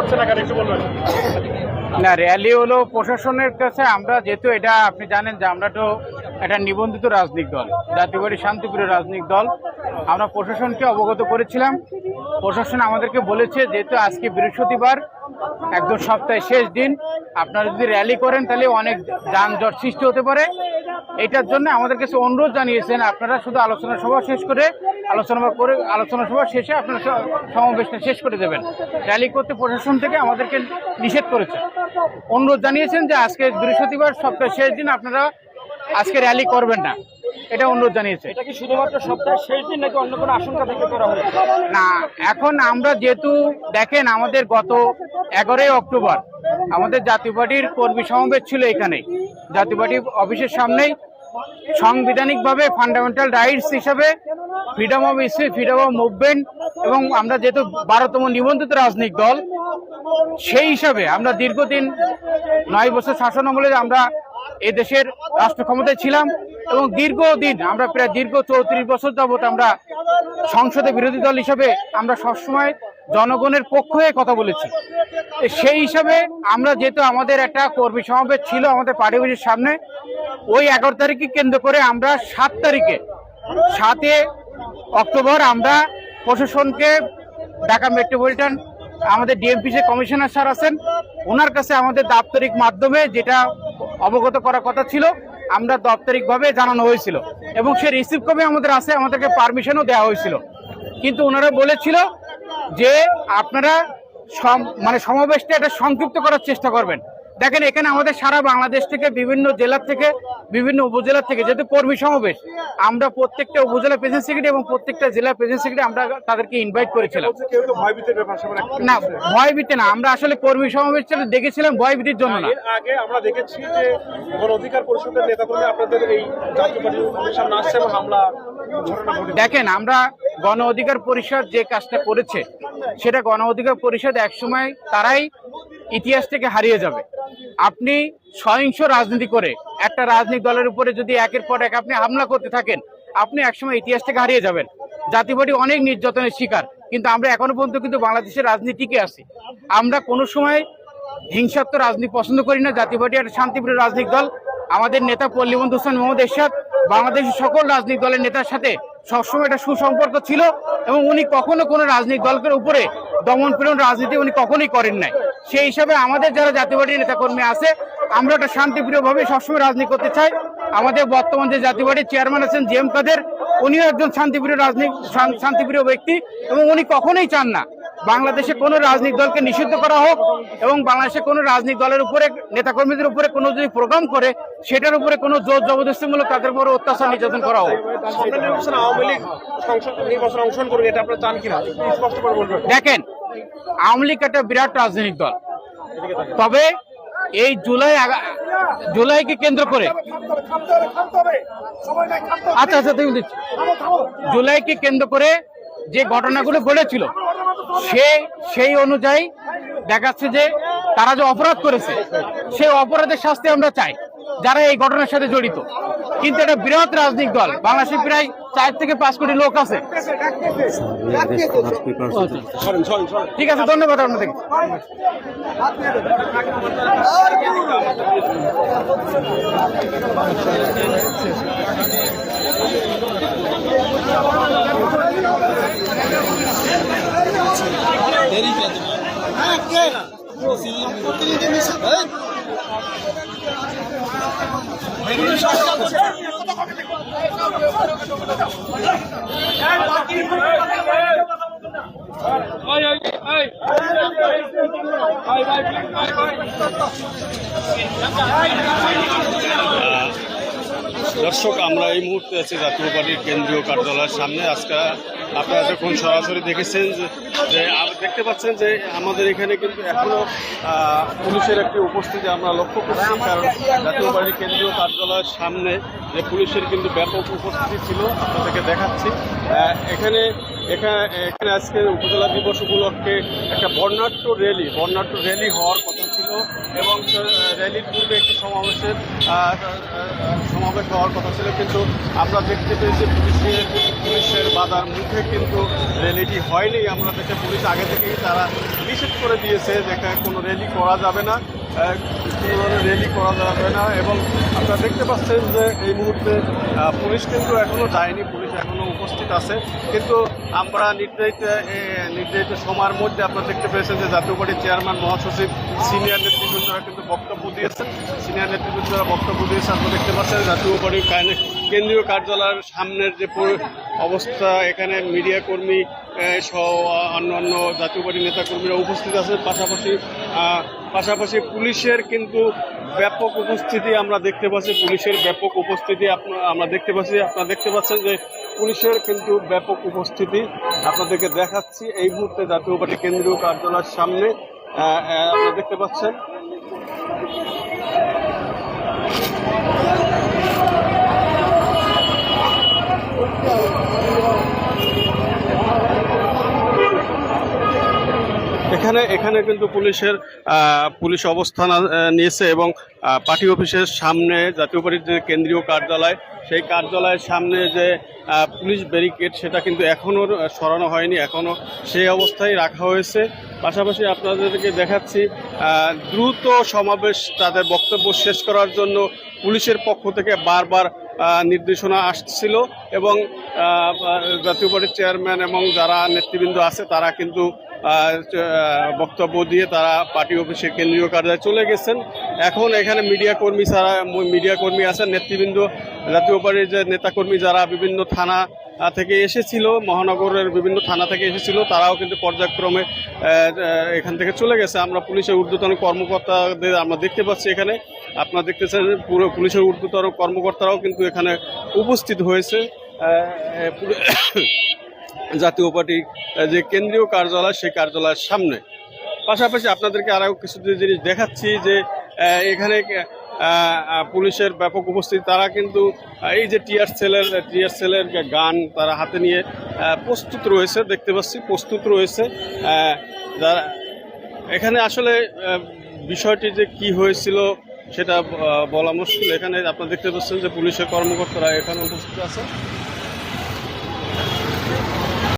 একটু বলবেন। না র্যালি হলো প্রশাসনের কাছে। আমরা যেহেতু এটা আপনি জানেন যে আমরা তো একটা নিবন্ধিত রাজনৈতিক দল জাতীয় শান্তিপ্রিয় রাজনৈতিক দল। আমরা প্রশাসনকে অবগত করেছিলাম। প্রশাসন আমাদেরকে বলেছে, যেহেতু আজকে বৃহস্পতিবার, একদম সপ্তাহের শেষ দিন, আপনারা যদি র্যালি করেন, তাহলে অনেক যানজট সৃষ্টি হতে পারে। এটার জন্য আমাদের কাছে অনুরোধ জানিয়েছেন আপনারা শুধু আলোচনা সভা শেষ করে আলোচনা করে আলোচনা সভা শেষে আপনারা সমাবেশটা শেষ করে দেবেন। র্যালি করতে প্রশাসন থেকে আমাদেরকে নিষেধ করেছে। অনুরোধ জানিয়েছেন যে আজকে বৃহস্পতিবার সপ্তাহের শেষ দিন আপনারা আজকে র্যালি করবেন না। এটা অনুরোধ জানিয়েছে। এটা কি শুধুমাত্র সপ্তাহের শেষ দিন নাকি অন্য কোনো আশঙ্কা থেকে করা হয়েছে? না এখন আমরা যেহেতু দেখেন আমাদের গত এগারোই অক্টোবর আমাদের জাতীয় পার্টির কর্মী সমাবেশ ছিল এখানে। জাতীয় পার্টি অফিসের সামনেই সাংবিধানিকভাবে ফান্ডামেন্টাল রাইটস হিসাবে freedom of speech freedom of movement এবং আমরা যেহেতু বারোতম নিবন্ধিত রাজনৈতিক দল, সেই হিসাবে আমরা দীর্ঘদিন নয় বছর শাসন আমলে আমরা এ দেশের রাষ্ট্র ক্ষমতায় ছিলাম এবং দীর্ঘদিন আমরা প্রায় দীর্ঘ চৌত্রিশ বছর যাবৎ আমরা সংসদে বিরোধী দল হিসাবে আমরা সবসময় জনগণের পক্ষ হয়ে কথা বলেছি। সেই হিসাবে আমরা যেহেতু আমাদের একটা কর্মী সমাবেশ ছিল আমাদের পার্টি অফিসের সামনে, ওই এগারো তারিখকে কেন্দ্র করে আমরা সাত তারিখে, সাতে অক্টোবর আমরা প্রশাসনকে ঢাকা মেট্রোপলিটন, আমাদের ডিএমপিসি কমিশনার স্যার আছেন, ওনার কাছে আমাদের দাপ্তরিক মাধ্যমে যেটা অবগত করার কথা ছিল, আমরা দাপ্তরিকভাবে জানানো হয়েছিল। এবং সে রিসিভ কপি আমাদের আছে, আমাদেরকে পারমিশনও দেওয়া হয়েছিল। কিন্তু ওনারা বলেছিল যে আপনারা মানে সমাবেশটা এটা সংক্ষিপ্ত করার চেষ্টা করবেন। দেখেন এখানে আমাদের সারা বাংলাদেশ থেকে বিভিন্ন জেলা থেকে বিভিন্ন উপজেলা থেকে যেহেতু কর্মী সমাবেশ আমরা প্রত্যেকটা উপজেলা প্রেসিডেন্ট সেক্রেটারি এবং প্রত্যেকটা জেলা প্রেসিডেন্ট সেক্রেটারি আমরা তাদেরকে ইনভাইট করেছিলাম। না ভয় ভীতি না আমরা আসলে কর্মী সমাবেশ ছিল দেখেছিলাম ভয় ভীতির জন্য না। আগে আমরা দেখেছি যে গণ অধিকার পরিষদের নেতাকর্মী আপনাদের এই জাতীয় পার্টির সামনে আসছে এবং হামলা দেখেন আমরা গণ অধিকার পরিষদ যে কাজটা করেছে, সেটা গণ অধিকার পরিষদ একসময় তারাই ইতিহাস থেকে হারিয়ে যাবে। আপনি সহিংস রাজনীতি করে একটা রাজনৈতিক দলের উপরে যদি একের পর এক আপনি হামলা করতে থাকেন, আপনি একসময় ইতিহাস থেকে হারিয়ে যাবেন। পার্টি অনেক নির্যাতনের শিকার, কিন্তু আমরা এখনও পর্যন্ত কিন্তু বাংলাদেশের রাজনীতিকে আছি। আমরা কোনো সময় হিংসাত্মক রাজনীতি পছন্দ করি না। জাতীয় একটা শান্তিপ্রিয় রাজনৈতিক দল। আমাদের নেতা পল্লীবন্ধু হোসেন মোহাম্মদ এরশাদ বাংলাদেশের সকল রাজনৈতিক দলের নেতার সাথে সবসময় একটা সুসম্পর্ক ছিল এবং উনি কখনো কোনো রাজনৈতিক দলের উপরে দমন পীড়ন রাজনীতি উনি কখনোই করেন নাই। সেই হিসাবে আমাদের যারা জাতীয় নেতাকর্মী আছে, আমরা একটা শান্তিপ্রিয়ভাবে সবসময় রাজনীতি করতে চাই। আমাদের বর্তমান যে জাতীয় পার্টির চেয়ারম্যান আছেন জি এম কাদের, উনিও একজন শান্তিপ্রিয় রাজনীতি শান্তিপ্রিয় ব্যক্তি এবং উনি কখনোই চান না বাংলাদেশে কোনো রাজনৈতিক দলকে নিষিদ্ধ করা হোক এবং বাংলাদেশে কোনো রাজনৈতিক দলের উপরে নেতাকর্মীদের উপরে কোনো যদি প্রোগ্রাম করে সেটার উপরে কোনো জোর জবরদস্তিমূলক তাদের উপরে অত্যাচার নির্যাতন করা হোক। সামনে নির্বাচনে আওয়ামী লীগ সংসদ নির্বাচনে অংশগ্রহণ করবে এটা আপনারা চান কিনা? একটু স্পষ্ট করে বলবেন? দেখেন আওয়ামী লীগ একটা বিরাট রাজনৈতিক দল। তবে এই জুলাই জুলাইকে কেন্দ্র করে আচ্ছা আচ্ছা তুমি দিচ্ছি জুলাইকে কেন্দ্র করে যে ঘটনাগুলো ঘটেছিল, সে, সেই অনুযায়ী দেখাচ্ছে যে তারা যে অপরাধ করেছে, সেই অপরাধের শাস্তি আমরা চাই, যারা এই ঘটনার সাথে জড়িত। কিন্তু এটা বৃহৎ রাজনৈতিক দল, বাংলাদেশে প্রায় চার থেকে পাঁচ কোটি লোক আছে। সরেন সরেন সরেন ঠিক আছে ধন্যবাদ আপনাদেরকে দর্শক, আমরা এই মুহূর্তে আছি জাতীয় পার্টির কেন্দ্রীয় কার্যালয়ের সামনে। আজকে আপনারা যখন সরাসরি দেখেছেন যে দেখতে পাচ্ছেন যে আমাদের এখানে কিন্তু এখনও পুলিশের একটি উপস্থিতি আমরা লক্ষ্য করছি, কারণ জাতীয় পার্টির কেন্দ্রীয় কার্যালয়ের সামনে যে পুলিশের কিন্তু ব্যাপক উপস্থিতি ছিল, আপনাদেরকে দেখাচ্ছি। এখানে এখানে এখানে আজকে উপজেলা দিবস উপলক্ষে একটা বর্ণাঢ্য র্যালি বর্ণাঢ্য র্যালি হওয়ার কথা ছিল এবং র্যালির পূর্বে একটি সমাবেশের সমাবেশ হওয়ার কথা ছিল। কিন্তু আমরা দেখতে পেয়েছি পুলিশের পুলিশের বাধার মুখে কিন্তু র্যালিটি হয়নি। আমরা দেখে পুলিশ আগে থেকেই তারা নিষেধ করে দিয়েছে যে কোনো র্যালি করা যাবে না। ধরনের র্যালি করা যাবে না এবং আপনারা দেখতে পাচ্ছেন যে এই মুহূর্তে পুলিশ কিন্তু এখনও যায়নি, পুলিশ এখনও উপস্থিত আছে। কিন্তু আমরা নির্ধারিত নির্ধারিত সময়ের মধ্যে আপনারা দেখতে পেয়েছেন যে জাতীয় পার্টির চেয়ারম্যান, মহাসচিব সিনিয়র নেতৃবৃন্দরা কিন্তু বক্তব্য দিয়েছেন। সিনিয়র নেতৃবৃন্দরা বক্তব্য দিয়েছে আপনারা দেখতে পাচ্ছেন জাতীয় পার্টির কানে- কেন্দ্রীয় কার্যালয়ের সামনের যে অবস্থা, এখানে মিডিয়া কর্মী সহ অন্যান্য জাতীয় পার্টির নেতাকর্মীরা উপস্থিত আছেন। পাশাপাশি পাশাপাশি পুলিশের কিন্তু ব্যাপক উপস্থিতি আমরা দেখতে পাচ্ছি। পুলিশের ব্যাপক উপস্থিতি আমরা দেখতে পাচ্ছি। আপনারা দেখতে পাচ্ছেন যে পুলিশের কিন্তু ব্যাপক উপস্থিতি আপনাদেরকে দেখাচ্ছি। এই মুহূর্তে জাতীয় পার্টি কেন্দ্রীয় কার্যালয়ের সামনে আপনারা দেখতে পাচ্ছেন। এখানে কিন্তু পুলিশের পুলিশ অবস্থান নিয়েছে এবং পার্টি অফিসের সামনে জাতীয় পার্টির যে কেন্দ্রীয় কার্যালয়, সেই কার্যালয়ের সামনে যে পুলিশ ব্যারিকেড, সেটা কিন্তু এখনও সরানো হয়নি, এখনও সেই অবস্থায় রাখা হয়েছে। পাশাপাশি আপনাদেরকে দেখাচ্ছি দ্রুত সমাবেশ তাদের বক্তব্য শেষ করার জন্য পুলিশের পক্ষ থেকে বারবার নির্দেশনা আসছিল এবং জাতীয় পার্টির চেয়ারম্যান এবং যারা নেতৃবৃন্দ আছে, তারা কিন্তু বক্তব্য দিয়ে তারা পার্টি অফিসে কেন্দ্রীয় কার্যালয়ে চলে গেছেন। এখন এখানে মিডিয়া কর্মী ছাড়া মিডিয়া কর্মী আছেন, নেতৃবৃন্দ, জাতীয় পার্টির যে নেতাকর্মী যারা বিভিন্ন থানা থেকে এসেছিল, মহানগরের বিভিন্ন থানা থেকে এসেছিল, তারাও কিন্তু পর্যায়ক্রমে এখান থেকে চলে গেছে। আমরা পুলিশের ঊর্ধ্বতন কর্মকর্তাদের আমরা দেখতে পাচ্ছি এখানে। আপনারা দেখতেছেন পুরো পুলিশের ঊর্ধ্বতন কর্মকর্তারাও কিন্তু এখানে উপস্থিত হয়েছে। জাতীয় পার্টির যে কেন্দ্রীয় কার্যালয়, সেই কার্যালয়ের সামনে। পাশাপাশি আপনাদেরকে আরও কিছু জিনিস দেখাচ্ছি যে এখানে পুলিশের ব্যাপক উপস্থিতি, তারা কিন্তু এই যে টিয়ার সেলের টিয়ার সেলের গান তারা হাতে নিয়ে প্রস্তুত রয়েছে, দেখতে পাচ্ছি, প্রস্তুত রয়েছে। যারা এখানে আসলে বিষয়টি যে কি হয়েছিল সেটা বলা মুশকিল। এখানে আপনারা দেখতে পাচ্ছেন যে পুলিশের কর্মকর্তারা এখানে উপস্থিত আছে